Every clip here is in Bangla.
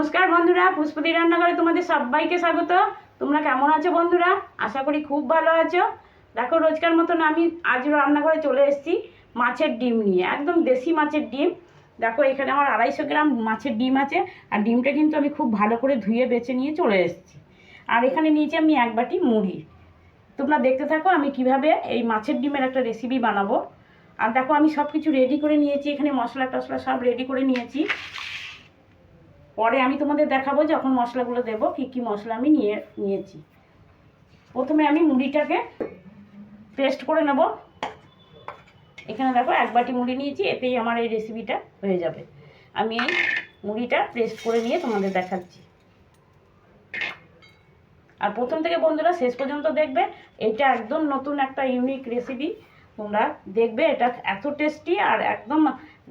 নমস্কার বন্ধুরা, পুষ্পতি রান্নাঘরে তোমাদের সবাইকে স্বাগত। তোমরা কেমন আছো বন্ধুরা? আশা করি খুব ভালো আছো। দেখো, রোজকার মতন আমি আজ রান্নাঘরে চলে এসেছি মাছের ডিম নিয়ে, একদম দেশি মাছের ডিম। দেখো, এখানে আমার আড়াইশো গ্রাম মাছের ডিম আছে, আর ডিমটা কিন্তু আমি খুব ভালো করে ধুয়ে বেছে নিয়ে চলে এসেছি। আর এখানে নিয়েছি আমি এক বাটি মুড়ি। তোমরা দেখতে থাকো আমি কীভাবে এই মাছের ডিমের একটা রেসিপি বানাবো। আর দেখো, আমি সব কিছু রেডি করে নিয়েছি, এখানে মশলা টশলা সব রেডি করে নিয়েছি। পরে আমি তোমাদের দেখাবো যখন মশলাগুলো দেবো, কী কী মশলা আমি নিয়ে, নিয়েছি। প্রথমে আমি মুড়িটাকে পেস্ট করে নেব। এখানে দেখো এক বাটি মুড়ি নিয়েছি, এতেই আমার এই রেসিপিটা হয়ে যাবে। আমি এই মুড়িটা পেস্ট করে নিয়ে তোমাদের দেখাচ্ছি। আর প্রথম থেকে বন্ধুরা শেষ পর্যন্ত দেখবে, এটা একদম নতুন একটা ইউনিক রেসিপি তোমরা দেখবে এটা এত টেস্টি আর একদম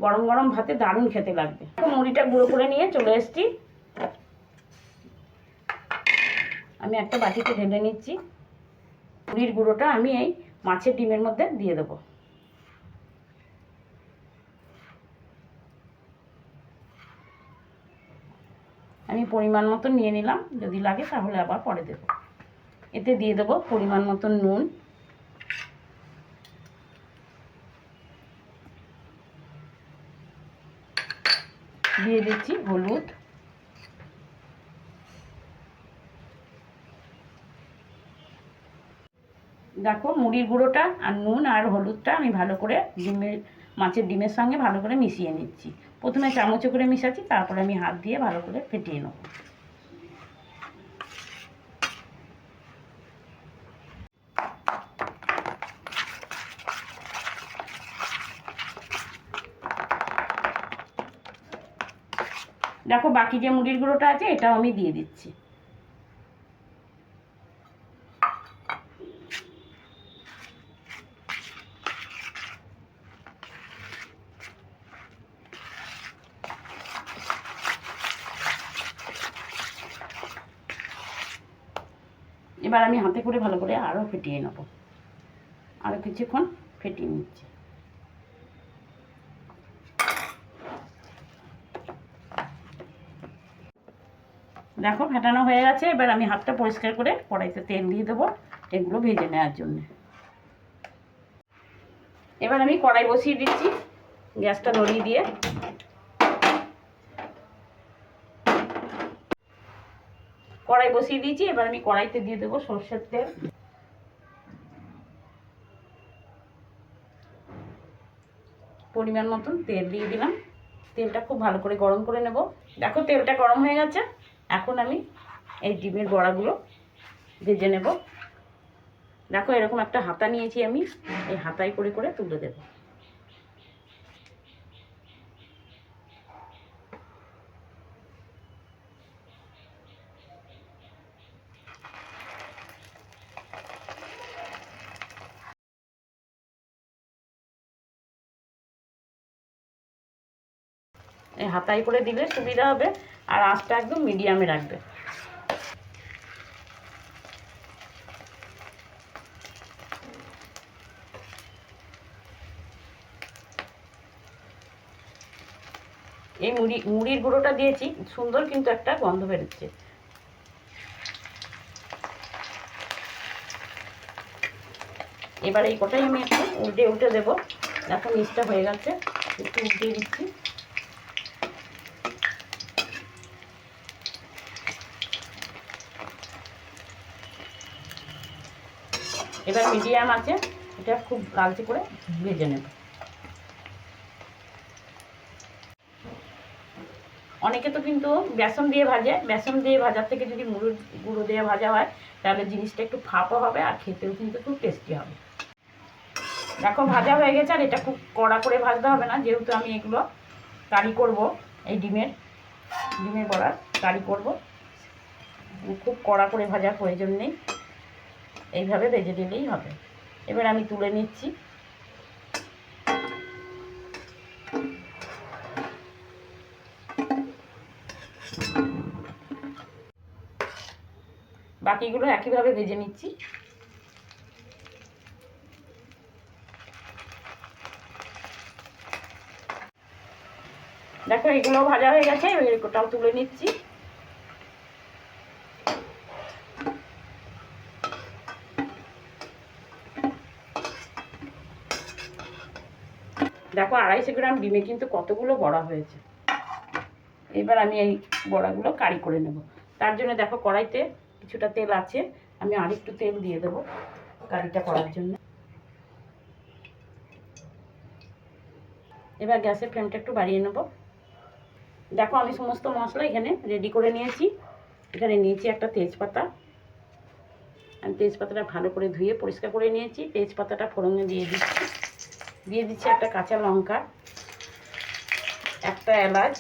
গরম গরম ভাতে দারুণ খেতে লাগবে। মুড়িটা গুঁড়ো করে নিয়ে চলে এসেছি। আমি একটা বাটিতে ঢেলে নিচ্ছি। মুড়ির গুঁড়োটা আমি এই মাছের ডিমের মধ্যে দিয়ে দেবো। আমি পরিমাণ মতো নিয়ে নিলাম। যদি লাগে তাহলে আবার পরে দেবো। এতে দিয়ে দেবো পরিমাণ মতো নুন। দিয়ে দিচ্ছি হলুদ। দেখো মুড়ির গুঁড়োটা আর নুন আর হলুদটা আমি ভালো করে ডিমের, মাছের ডিমের সঙ্গে ভালো করে মিশিয়ে নিচ্ছি। প্রথমে চামচে করে মিশাচ্ছি, তারপরে আমি হাত দিয়ে ভালো করে ফেটিয়ে নেব। দেখো বাকি যে মুড়ির গুঁড়োটা আছে, এটাও আমি দিয়ে দিচ্ছি। এবার আমি হাতে করে ভালো করে আরও ফেটিয়ে নেব। আরও কিছুক্ষণ ফেটিয়ে নিচ্ছি। দেখো, ফেটানো হয়ে গেছে। এবার আমি হাতটা পরিষ্কার করে কড়াইতে তেল দিয়ে দেবো এগুলো ভেজে নেওয়ার জন্য। এবার আমি কড়াই বসিয়ে দিচ্ছি গ্যাসটা ধরিয়ে দিয়ে। কড়াই বসিয়ে দিয়েছি, এবার আমি কড়াইতে দিয়ে দেবো সর্ষের তেল। পরিমাণ মতন তেল দিয়ে দিলাম। তেলটা খুব ভালো করে গরম করে নেব। দেখো, তেলটা গরম হয়ে গেছে। এখন আমি এই ডিমের বড়াগুলো ভেজে নেব। দেখো এরকম একটা হাতা নিয়েছি আমি, এই হাতায় করে করে তুলে দেবো। এই হাতায় করে দিলে সুবিধা হবে। আর আঁচটা একদম মিডিয়ামে রাখবে। এই মুড়ি, মুড়ির গুঁড়োটা দিয়েছি, সুন্দর কিন্তু একটা গন্ধ বেরোচ্ছে। এবার এই কটাই আমি একটু উল্টে উল্টে দেবো। এখন নিচটা হয়ে গেছে, একটু উল্টে দিচ্ছি। এবার মিডিয়াম আছে, এটা খুব লালচে করে ভেজে নেব। অনেকে তো কিন্তু বেসন দিয়ে ভাজে, বেসন দিয়ে ভাজার থেকে যদি মুড়ির গুঁড়ো দিয়ে ভাজা হয়, তাহলে জিনিসটা একটু ফাঁপও হবে আর খেতেও কিন্তু খুব টেস্টি হবে। দেখো, ভাজা হয়ে গেছে আর এটা খুব কড়া করে ভাজতে হবে না, যেহেতু আমি এগুলো কারি করব, এই ডিমের ডিমের বড়ার কারি করব। খুব কড়া করে ভাজার প্রয়োজন নেই। এইভাবে ভেজে দিলেই হবে। এবার আমি তুলে নিচ্ছি। বাকিগুলো একইভাবে ভেজে নিচ্ছি। দেখো এগুলো ভাজা হয়ে গেছে, এবার ওটাও তুলে নিচ্ছি। দেখো আড়াইশো গ্রাম ডিমে কিন্তু কতগুলো বড়া হয়েছে। এবার আমি এই বড়াগুলো কারি করে নেব। তার জন্য দেখো কড়াইতে কিছুটা তেল আছে, আমি আরেকটু তেল দিয়ে দেবো কারিটা করার জন্য। এবার গ্যাসের ফ্লেমটা একটু বাড়িয়ে নেব। দেখো আমি সমস্ত মশলা এখানে রেডি করে নিয়েছি। এখানে নিয়েছি একটা তেজপাতা। আমি তেজপাতাটা ভালো করে ধুয়ে পরিষ্কার করে নিয়েছি। তেজপাতাটা ফোড়নে দিয়ে দিচ্ছি। দিয়ে দিচ্ছি একটা কাঁচা লঙ্কা, একটা এলাচ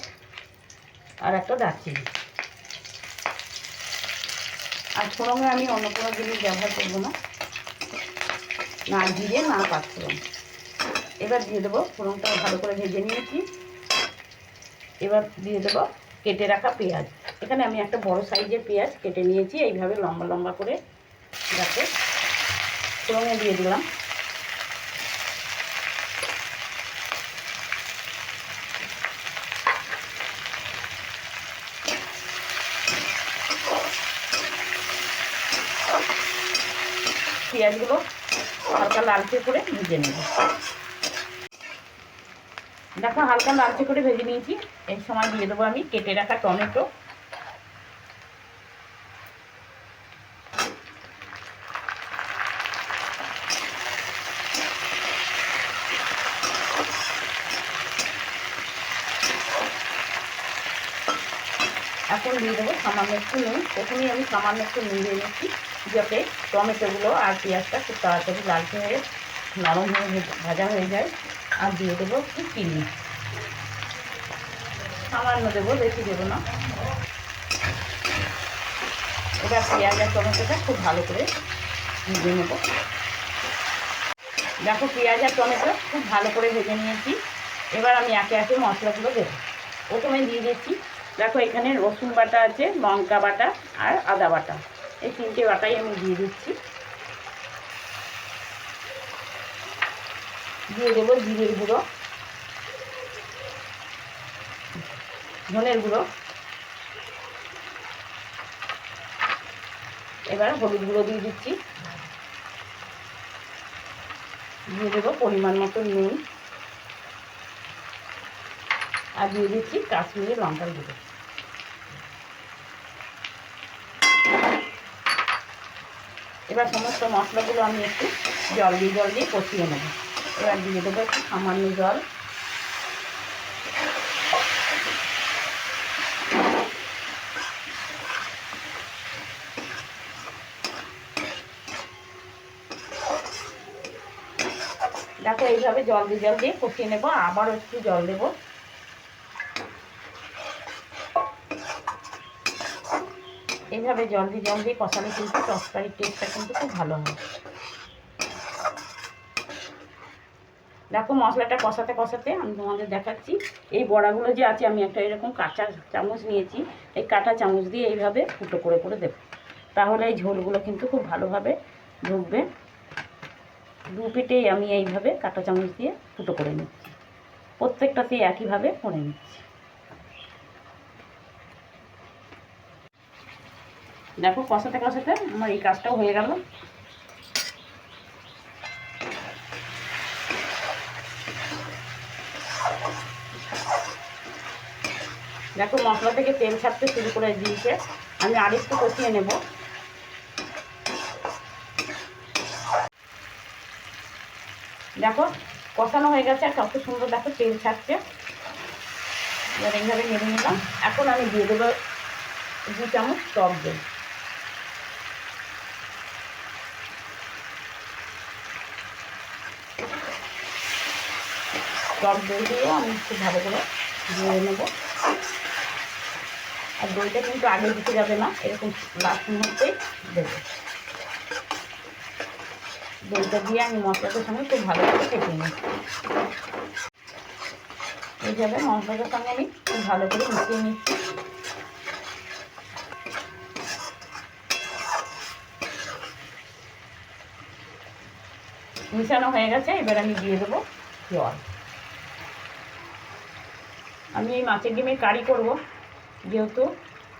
আর একটা দারচিনি। আর ফোড়নে আমি অন্য কোনো জিনিস ব্যবহার করব না। না জিরে, না পাঁচফোড়ন এবার দিয়ে দেবো ফোড়নটা ভালো করে ভেজে নিয়েছি। এবার দিয়ে দেবো কেটে রাখা পেঁয়াজ। এখানে আমি একটা বড় সাইজের পেঁয়াজ কেটে নিয়েছি, এইভাবে লম্বা লম্বা করে যাতে ফোড়নে দিয়ে দিলাম। পেঁয়াজগুলো হালকা লালচে করে ভেজে নেব। দেখো, হালকা লালচে করে ভেজে নিয়েছি। এই সময় দিয়ে দেবো আমি কেটে রাখা টমেটো। এখন দিয়ে দেবো সামান্য একটু নুন। প্রথমেই আমি সামান্য একটু নুন দিয়ে নিচ্ছি। যাতে টমেটোগুলো আর পেঁয়াজটা খুব তাড়াতাড়ি লালচে হয়ে, নরম হয়ে ভাজা হয়ে যায়। আর দিয়ে দেবো একটু চিনি। সামান্য দেবো, বেশি দেবো না। এবার পেঁয়াজ আর টমেটোটা খুব ভালো করে ভেজে নেব। দেখো পেঁয়াজ আর টমেটো খুব ভালো করে ভেজে নিয়েছি। এবার আমি একে একে মশলাগুলো দেবো। প্রথমে দিয়ে দিচ্ছি, দেখো এখানে রসুন বাটা আছে, লঙ্কা বাটা আর আদা বাটা। এই তিনটে বাটাই আমি দিয়ে দিচ্ছি। দিয়ে দেবো জিরের গুঁড়ো, ধনের গুঁড়ো। এবার হলুদ গুঁড়ো দিয়ে দিচ্ছি। দিয়ে দেবো পরিমাণ মতো নুন। আর দিয়ে দিচ্ছি কাশ্মীরি লঙ্কার গুঁড়ো। এবার সমস্ত মশলাগুলো আমি একটু জল দিয়ে জল দিয়ে কষিয়ে নেব। এবার দিয়ে দেবো একটু সামান্য জল। দেখো এইভাবে জল দিয়ে জল দিয়ে কষিয়ে নেব। আবারও একটু জল দেবো। এইভাবে জল দিয়ে জল দিয়ে কষালে কিন্তু তরকারির টেস্টটা কিন্তু খুব ভালো হয়। দেখো মশলাটা কষাতে কষাতে আমি তোমাদের দেখাচ্ছি। এই বড়াগুলো যে আছে, আমি একটা এরকম কাঁচা চামচ নিয়েছি। এই কাঁটা চামচ দিয়ে এইভাবে ফুটো করে করে দেবো। তাহলে এই ঝোলগুলো কিন্তু খুব ভালোভাবে ঢুকবে। দু পিঠেই আমি এইভাবে কাঁটা চামচ দিয়ে ফুটো করে নিচ্ছি। প্রত্যেকটাতেই একইভাবে করে নিচ্ছি। দেখো কষাতে কষাতে আমার এই কাজটাও হয়ে গেল। দেখো মশলা থেকে তেল ছাড়তে শুরু করে দিয়েছে। আমি আরেকটু কষিয়ে নেব। দেখো কষানো হয়ে গেছে আর কত সুন্দর দেখো তেল ছাড়ছে। এবার এইভাবে নেড়ে নিলাম। এখন আমি দিয়ে দেবো দু চামচ টক দই। টক দই দিয়েও আমি খুব ভালো করে দিয়ে নেব। আর দইটা কিন্তু আগে দিতে যাবে না, এরকম লাস্ট মুহূর্তেই দেবো। দইটা দিয়ে আমি মশলাটার সঙ্গে খুব ভালো করে কেটে নিই এইভাবে মশলাটার সঙ্গে আমি খুব ভালো করে মিশিয়ে নিচ্ছি। মিশানো হয়ে গেছে, এবার আমি দিয়ে দেবো জল। আমি এই মাছের ডিমের কারি করব, যেহেতু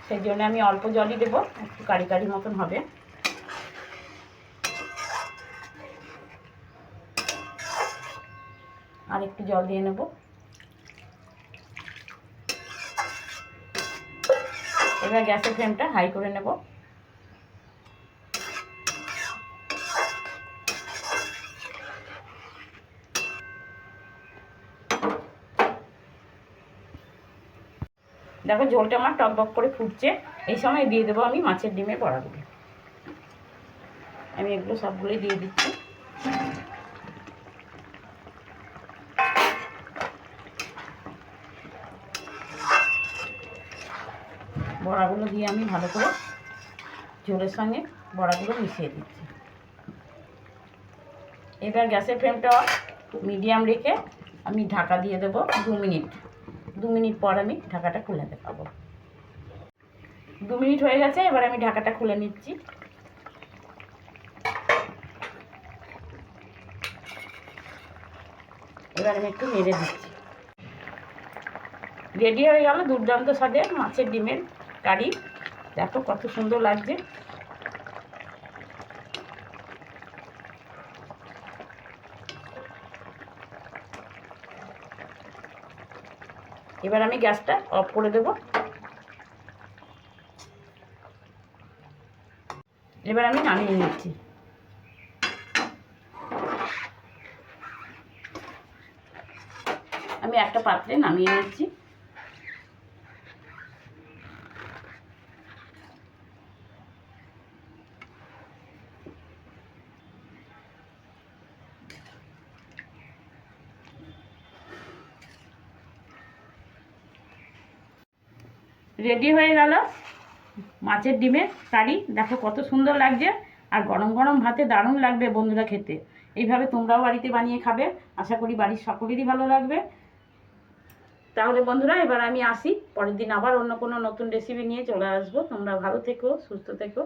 সেই জন্য আমি অল্প জলই দেবো, একটু কারি কারি মতন হবে। আর একটু জল দিয়ে নেব। এবার গ্যাসের ফ্লেমটা হাই করে নেব। দেখো ঝোলটা আমার টকবক করে ফুটছে। এই সময় দিয়ে দেবো আমি মাছের ডিমের বড়াগুলো। আমি এগুলো সবগুলোই দিয়ে দিচ্ছি। বড়াগুলো দিয়ে আমি ভালো করে ঝোলের সঙ্গে বড়াগুলো মিশিয়ে দিচ্ছি। এবার গ্যাসের ফ্লেমটা মিডিয়াম রেখে আমি ঢাকা দিয়ে দেবো দু মিনিট। দু মিনিট পর আমি ঢাকাটা খুলে দেখাবো। দু মিনিট হয়ে গেছে, এবার আমি ঢাকাটা খুলে নিচ্ছি। এবার আমি একটু নেড়ে দিচ্ছি। রেডি হয়ে গেল দুর্দান্ত স্বাদের মাছের ডিমের কারি। দেখো কত সুন্দর লাগছে। এবার আমি গ্যাসটা অফ করে দেব। এবার আমি নামিয়ে নিচ্ছি। আমি একটা পাত্রে নামিয়ে নিচ্ছি। রেডি হয়ে গেল। মাছের ডিমের কারি। দেখো কত সুন্দর লাগছে। আর গরম গরম ভাতে দারুণ লাগবে বন্ধুরা খেতে। এইভাবে তোমরাও বাড়িতে বানিয়ে খাবে। আশা করি বাড়ির সকলেরই ভালো লাগবে। তাহলে বন্ধুরা, এবার আমি আসি। পরের দিন আবার অন্য কোনো নতুন রেসিপি নিয়ে চলে আসব। তোমরা ভালো থেকো, সুস্থ থেকো।